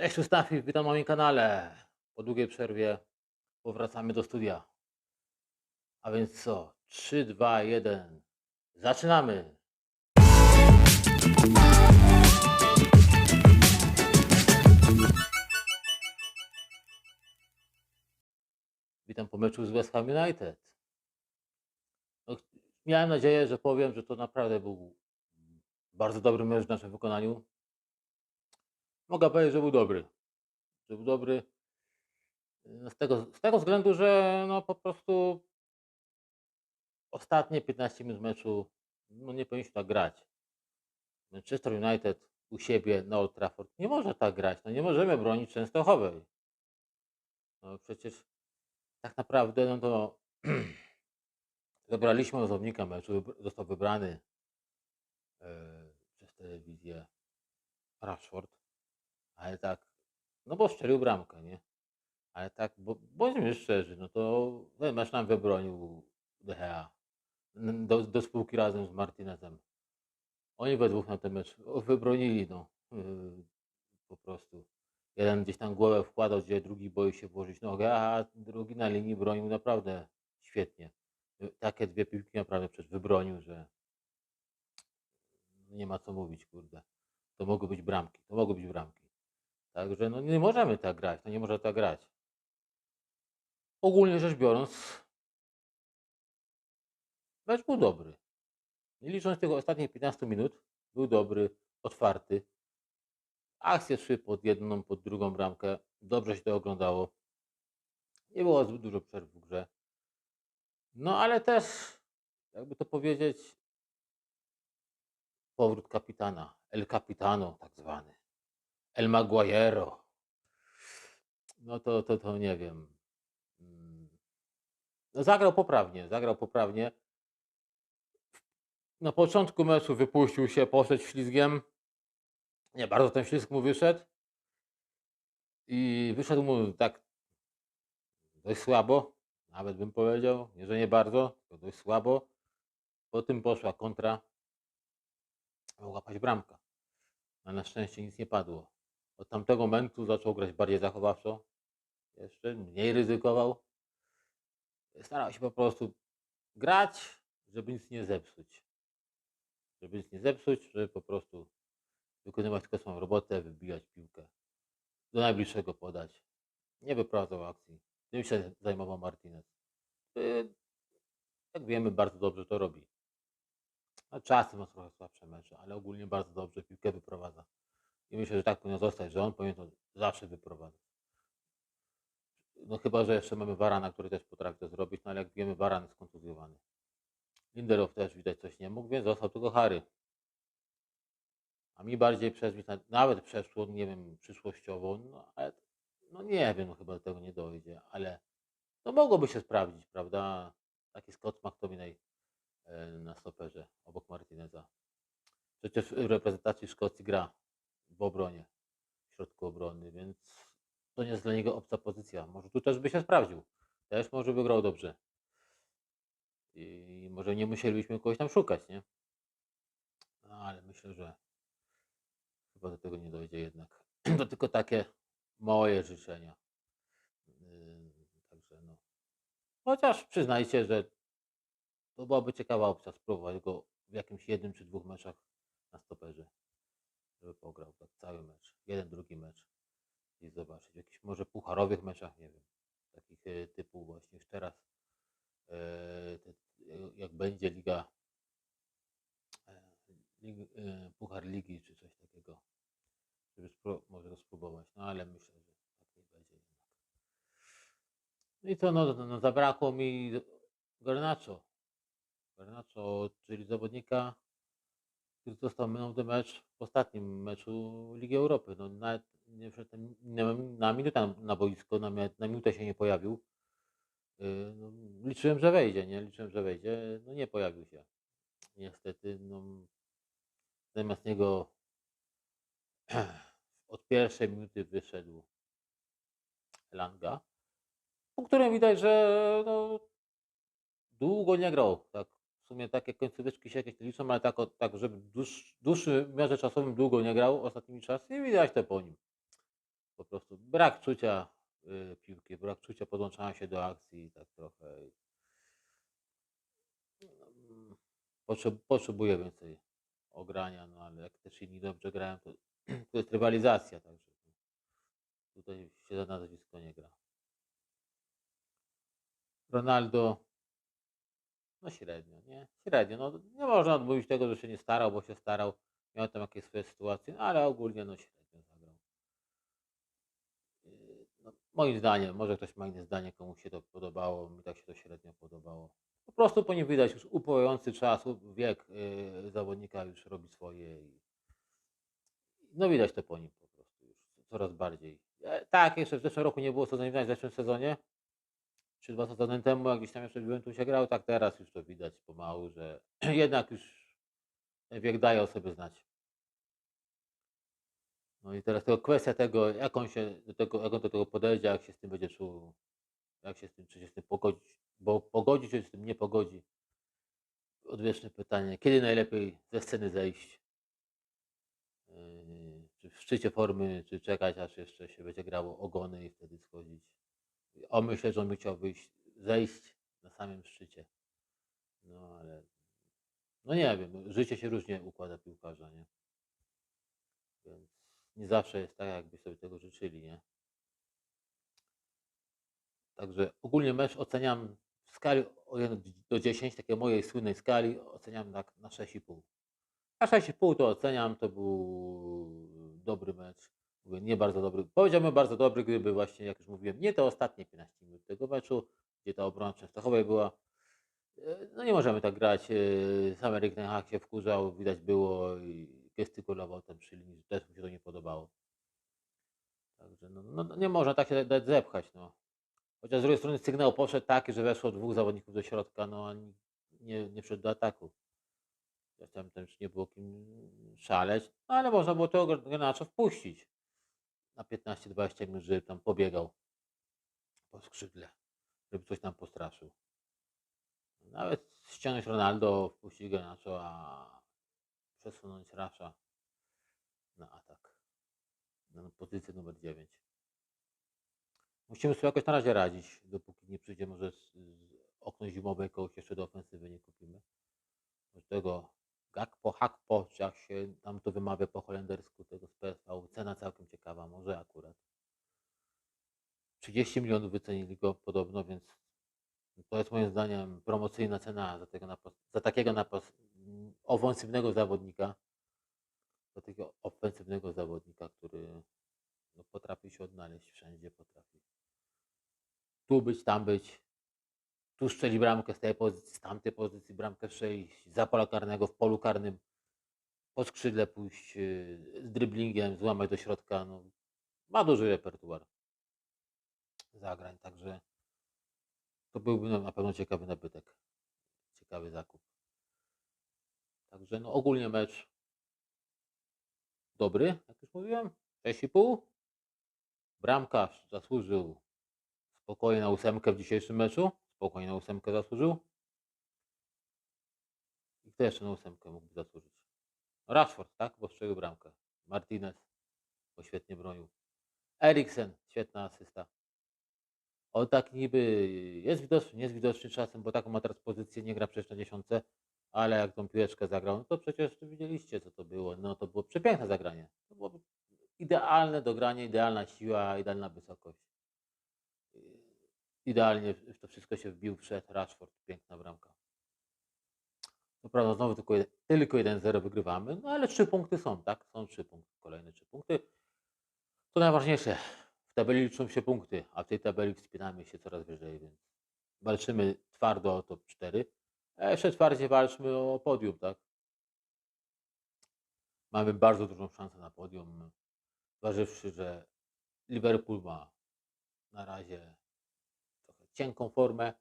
Cześć Ustafi, witam na moim kanale. Po długiej przerwie powracamy do studia. A więc co? 3, 2, 1. Zaczynamy! Witam po meczu z West Ham United. No, miałem nadzieję, że powiem, że to naprawdę był bardzo dobry mecz w naszym wykonaniu. Mogę powiedzieć, że był dobry. Że był dobry no, z tego, z tego względu, że no po prostu ostatnie 15 minut meczu no nie powinniśmy tak grać. Manchester United u siebie na Old Trafford nie może tak grać. No nie możemy bronić Częstochowej. No przecież tak naprawdę no to wybraliśmy osobnika meczu, został wybrany e, przez telewizję Rashford, ale tak, no bo strzelił bramkę, nie? Ale tak, bo, bądźmy szczerzy, no to mecz nam wybronił n- do, do spółki razem z Martinezem. Oni we dwóch na ten mecz wybronili, no, yy, po prostu. Jeden gdzieś tam głowę wkładał, gdzie drugi boi się włożyć nogę, a drugi na linii bronił naprawdę świetnie. Takie dwie piłki naprawdę przecież wybronił, że nie ma co mówić, kurde. To mogły być bramki, to mogły być bramki. Także no nie możemy tak grać, no nie może tak grać. Ogólnie rzecz biorąc, mecz był dobry. Nie licząc tych ostatnich 15 minut, był dobry, otwarty. Akcje szły pod jedną, pod drugą bramkę. Dobrze się to oglądało. Nie było zbyt dużo przerw w grze. No ale też, jakby to powiedzieć, powrót kapitana. El Capitano tak zwany. El Maguayero. No to, to, to nie wiem. Mm. No zagrał poprawnie, zagrał poprawnie. Na początku meczu wypuścił się, poszedł ślizgiem. Nie bardzo ten ślizg mu wyszedł. I wyszedł mu tak dość słabo, nawet bym powiedział. Nie, że nie bardzo, dość słabo. Po tym poszła kontra. Mogła paść bramka. A na szczęście nic nie padło. Od tamtego momentu zaczął grać bardziej zachowawczo. Jeszcze mniej ryzykował. Starał się po prostu grać, żeby nic nie zepsuć. Żeby nic nie zepsuć, żeby po prostu wykonywać tylko swoją robotę, wybijać piłkę. Do najbliższego podać. Nie wyprowadzał akcji. Tym się zajmował Martinez. Y, Jak wiemy, bardzo dobrze to robi. A czasem ma trochę słabsze mecze, ale ogólnie bardzo dobrze piłkę wyprowadza. I myślę, że tak powinno zostać, że on powinien to zawsze wyprowadzać. No chyba, że jeszcze mamy Varana, który też potrafi to zrobić, no ale jak wiemy, Varan jest kontuzjowany. Lindelof też widać coś nie mógł, więc został tylko Harry. A mi bardziej przez nawet przeszło, nie wiem, przyszłościowo, no ale no nie wiem, no chyba do tego nie dojdzie, ale no mogłoby się sprawdzić, prawda? Taki Scott McTominay e, na stoperze obok Martineza. Przecież w reprezentacji Szkocji gra w obronie, w środku obrony, więc to nie jest dla niego obca pozycja. Może tu też by się sprawdził. Też może by grał dobrze. I może nie musielibyśmy kogoś tam szukać, nie? No, ale myślę, że chyba do tego nie dojdzie jednak. To tylko takie moje życzenia. Yy, Także no. Chociaż przyznajcie, że to byłaby ciekawa opcja spróbować go w jakimś jednym czy dwóch meczach na stoperze. Żeby pograł tak cały mecz. Jeden, drugi mecz. I zobaczyć. W jakichś może pucharowych meczach, nie wiem. Takich e, typu właśnie już teraz. e, e, jak będzie liga lig, Puchar Ligi czy coś takiego. Żeby może spróbować. No ale myślę, że tak nie będzie. No i co, no, no, no zabrakło mi Garnacho. Garnacho, czyli zawodnika, który został of the match w ostatnim meczu Ligi Europy. No, nawet nie wszedł na, na minutę na, boisko, na, na minutę się nie pojawił. Yy, No, liczyłem, że wejdzie, nie? Liczyłem, że wejdzie. No nie pojawił się. Niestety, no, zamiast niego od pierwszej minuty wyszedł Langa, po którym widać, że no, długo nie grał. Tak, sumie takie końcóweczki się jakieś liczą, ale tak, tak żeby dłuż, dłuższym wymiarze czasowym długo nie grał ostatnimi czasy i widać to po nim. brak czucia y, piłki, brak czucia podłączania się do akcji, tak trochę. Mm, Potrzeb, potrzebuję więcej ogrania, no ale jak też inni dobrze grają, to, to jest rywalizacja, także tutaj się za nazwisko nie gra. Ronaldo, no średnio, nie? Średnio. No, nie można odmówić tego, że się nie starał, bo się starał. Miał tam jakieś swoje sytuacje, no, ale ogólnie no średnio zagrał. Yy, No, moim zdaniem, może ktoś ma inne zdanie, komu się to podobało, mi tak się to średnio podobało. Po prostu po nim widać już upływający czas, wiek yy, zawodnika już robi swoje i no widać to po nim po prostu już coraz bardziej. E, tak, jeszcze w zeszłym roku nie było co widać w zeszłym sezonie, czy dwa sezony temu, jak gdzieś tam jeszcze w Juventusie grał, tak teraz już to widać pomału, że jednak już wiek daje o sobie znać. No i teraz tylko kwestia tego, jak on się do tego, jak on do tego podejdzie, jak się z tym będzie czuł, jak się z tym, czy się z tym pogodzić, bo pogodzi, czy się z tym nie pogodzi. Odwieczne pytanie, kiedy najlepiej ze sceny zejść? Yy, Czy w szczycie formy, czy czekać, aż jeszcze się będzie grało ogony i wtedy schodzić? O, myślę, że on by chciał wyjść, zejść na samym szczycie. No ale, no nie wiem, życie się różnie układa piłkarza, nie? Więc nie zawsze jest tak, jakby sobie tego życzyli, nie? Także ogólnie mecz oceniam w skali od 1 do 10, takiej mojej słynnej skali, oceniam tak na 6,5. Na 6,5 to oceniam, to był dobry mecz. Mówię, nie bardzo dobry. Powiedziałbym bardzo dobry, gdyby właśnie, jak już mówiłem, nie te ostatnie 15 minut tego meczu, gdzie ta obrona Częstochowej była. E, No nie możemy tak grać. e, Sam Erik Ten Hag się wkurzał, widać było i gestykulował tam przy linii, też mu się to nie podobało. Także no, no, no nie można tak się dać zepchać. No. Chociaż z drugiej strony sygnał poszedł taki, że weszło dwóch zawodników do środka, no a ni- nie, nie wszedł do ataku. Tam też nie było kim szaleć, no ale można było tego Granacza wpuścić na 15-20 minut, żeby tam pobiegał po skrzydle, żeby coś tam postraszył. Nawet ściągnąć Ronaldo, wpuścić Granacza, a przesunąć Rasza na atak. Na pozycję numer 9. Musimy sobie jakoś na razie radzić, dopóki nie przyjdzie może z, z okno zimowe, kogoś jeszcze do ofensywy nie kupimy. Do tego Gakpo, Hakpo, czy jak się tam to wymawia po holendersku, tego z PSV, cena całkiem ciekawa, może akurat. 30 milionów wycenili go podobno, więc to jest moim zdaniem promocyjna cena za, tego za takiego napas, mm, ofensywnego zawodnika, za takiego ofensywnego zawodnika, który no, potrafi się odnaleźć wszędzie, potrafi tu być, tam być, tu strzeli bramkę z tej pozycji, z tamtej pozycji bramkę strzelić, za pola karnego, w polu karnym, po skrzydle pójść yy, z driblingiem, złamać do środka. No, ma duży repertuar zagrań, także to byłby no, na pewno ciekawy nabytek, ciekawy zakup. Także no, ogólnie mecz dobry, jak już mówiłem, 6,5. Bramkarz zasłużył spokojnie na ósemkę w dzisiejszym meczu. Spokojnie na ósemkę zasłużył. I kto jeszcze na ósemkę mógłby zasłużyć? Rashford, tak? Bo strzelił bramkę. Martinez, bo świetnie bronił. Eriksen, świetna asysta. On tak niby jest widoczny, nie jest widoczny czasem, bo taką ma teraz pozycję, nie gra przecież na dziesiątce, ale jak tą piłeczkę zagrał, no to przecież widzieliście, co to było. No to było przepiękne zagranie. To było idealne dogranie, idealna siła, idealna wysokość. Idealnie w to wszystko się wbił przed Rashford, piękna bramka. Co prawda znowu tylko, tylko 1-0 wygrywamy, no ale trzy punkty są, tak? Są trzy punkty, kolejne trzy punkty. To najważniejsze. W tabeli liczą się punkty, a w tej tabeli wspinamy się coraz wyżej, więc walczymy twardo o top 4, a jeszcze twardziej walczmy o podium, tak? Mamy bardzo dużą szansę na podium, zważywszy, że Liverpool ma na razie cienką formę.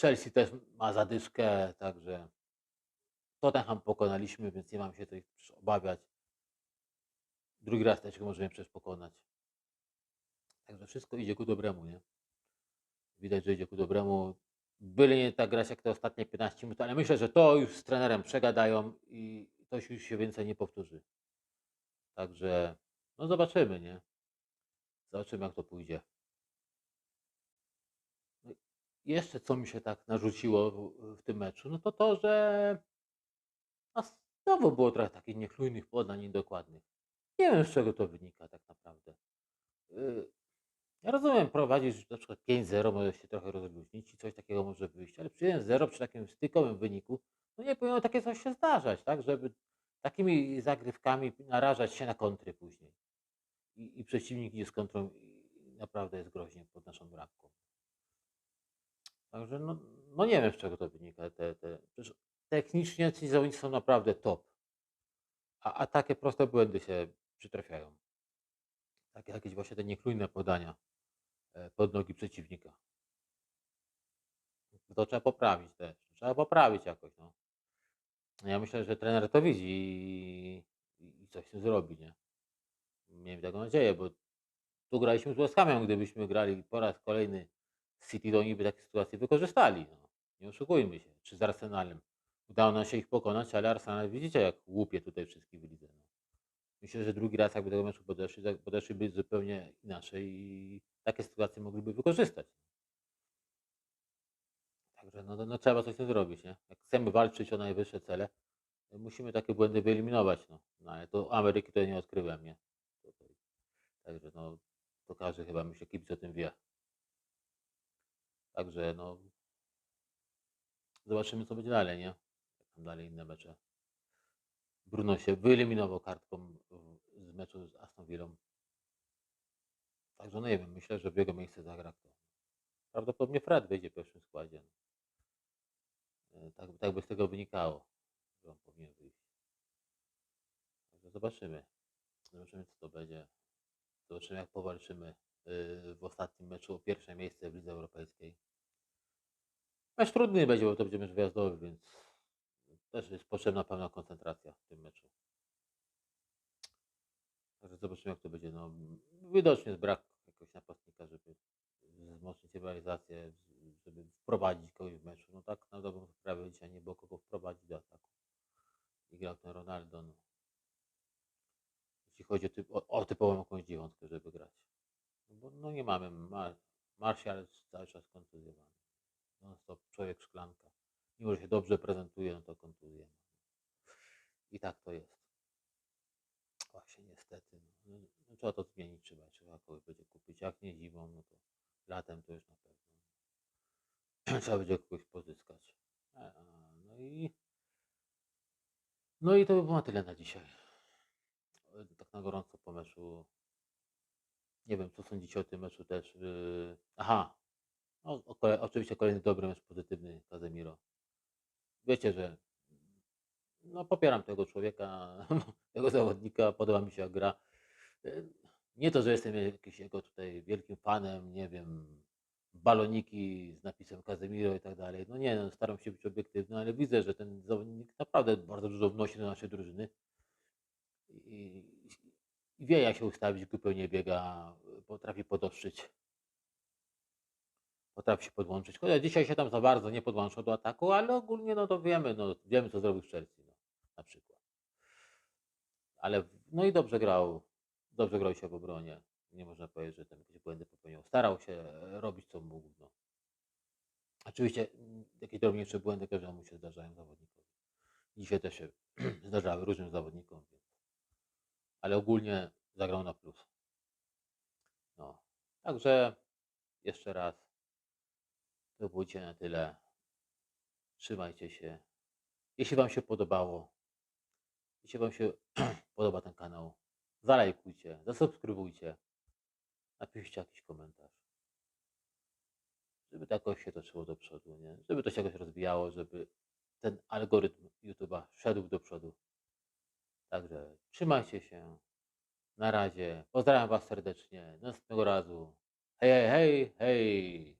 Chelsea też ma zadyszkę, także Tottenham pokonaliśmy, więc nie mam się tutaj obawiać. Drugi raz też możemy przecież pokonać. Także wszystko idzie ku dobremu, nie? Widać, że idzie ku dobremu. Byle nie tak grać jak te ostatnie 15 minut, ale myślę, że to już z trenerem przegadają i to już się więcej nie powtórzy. Także no zobaczymy, nie? Zobaczymy, jak to pójdzie. Jeszcze co mi się tak narzuciło w tym meczu, no to to, że no znowu było trochę takich niechlujnych podań, niedokładnych. Nie wiem, z czego to wynika tak naprawdę. Yy, ja rozumiem, prowadzisz na przykład 5-0, może się trochę rozluźnić i coś takiego może wyjść, ale przy 1-0 przy takim stykowym wyniku, no nie powinno takie coś się zdarzać, tak? Żeby takimi zagrywkami narażać się na kontry później. I, i przeciwnik idzie z kontrą i naprawdę jest groźnie pod naszą bramką. Także no, no nie wiem, z czego to wynika. Te, te, technicznie ci zawodnicy są naprawdę top. A, a takie proste błędy się przytrafiają. Takie jakieś właśnie te niechlujne podania e, pod nogi przeciwnika. To trzeba poprawić też. Trzeba poprawić jakoś. No. Ja myślę, że trener to widzi i, i coś z zrobi, nie? Miejmy taką nadzieję, bo tu graliśmy z Hamem, gdybyśmy grali po raz kolejny City, to oni by takie sytuacje wykorzystali. No. Nie oszukujmy się. Czy z Arsenalem. Udało nam się ich pokonać, ale Arsenal widzicie, jak łupie tutaj wszystkich w lidze. No. Myślę, że drugi raz jakby do tego meczu podeszli, podeszliby zupełnie inaczej i takie sytuacje mogliby wykorzystać. Także no, no, no trzeba coś z tym zrobić, nie? Jak chcemy walczyć o najwyższe cele, musimy takie błędy wyeliminować, no. no ale to Ameryki to nie odkrywam, nie? Także no, to każdy chyba myślę, kibic o tym wie. Także no, zobaczymy co będzie dalej, nie? Jak tam dalej inne mecze. Bruno się wyeliminował kartką z meczu z Aston Villą. Także no nie wiem, myślę, że w jego miejsce zagra kto. Prawdopodobnie Fred wyjdzie w pierwszym składzie. E, Tak, tak by z tego wynikało, że on powinien wyjść. Także zobaczymy. Zobaczymy co to będzie. Zobaczymy jak powalczymy yy, w ostatnim meczu o pierwsze miejsce w Lidze Europejskiej. Mecz trudny będzie, bo to będzie mecz wyjazdowy, więc też jest potrzebna pewna koncentracja w tym meczu. Także zobaczymy jak to będzie. No, widocznie jest brak jakiegoś napastnika, żeby wzmocnić rywalizację, żeby wprowadzić kogoś w meczu. No tak na dobrą sprawę dzisiaj nie było kogo wprowadzić do ataku. I grał ten Ronaldo. No. Jeśli chodzi o, typ, o, o typową jakąś dziewiątkę, żeby grać. No, bo no nie mamy. Mar Martial cały czas kontuzjowany. Non stop człowiek szklanka. Mimo, że się dobrze prezentuje, no to kontuzję. I tak to jest. Właśnie niestety. No, no, no, trzeba to zmienić, trzeba, trzeba kogoś będzie kupić. Jak nie zimą, no to latem to już na pewno. trzeba będzie kogoś pozyskać. A, no i no i to by było tyle na dzisiaj. E, Tak na gorąco po meczu. Nie wiem, co sądzicie o tym meczu też. Yy... Aha. No, oczywiście kolejny dobry mecz pozytywny Kazemiro. Wiecie, że no, popieram tego człowieka, tego zawodnika, podoba mi się gra. Nie to, że jestem jakiś jego tutaj wielkim fanem, nie wiem, baloniki z napisem Casemiro i tak dalej. No nie, no, staram się być obiektywny, ale widzę, że ten zawodnik naprawdę bardzo dużo wnosi do naszej drużyny. I, i wie jak się ustawić, głupio nie biega, potrafi podostrzyć, potrafi się podłączyć. Chociaż dzisiaj się tam za bardzo nie podłączał do ataku, ale ogólnie no to wiemy, no, wiemy co zrobił w Chelsea no, na przykład. Ale no i dobrze grał, dobrze grał się w obronie. Nie można powiedzieć, że tam jakieś błędy popełniał. Starał się e, robić co mógł. No. Oczywiście mm, jakieś drobniejsze błędy każdemu się zdarzają zawodnikowi. Dzisiaj też się zdarzały różnym zawodnikom, więc. ale ogólnie zagrał na plus. No. Także jeszcze raz to było dzisiaj na tyle. Trzymajcie się. Jeśli Wam się podobało, jeśli Wam się podoba ten kanał, zalajkujcie, zasubskrybujcie, napiszcie jakiś komentarz. Żeby to jakoś się toczyło do przodu, nie? Żeby to się jakoś rozwijało, żeby ten algorytm YouTube'a szedł do przodu. Także trzymajcie się. Na razie. Pozdrawiam Was serdecznie. Następnego razu. Hej, hej, hej, hej.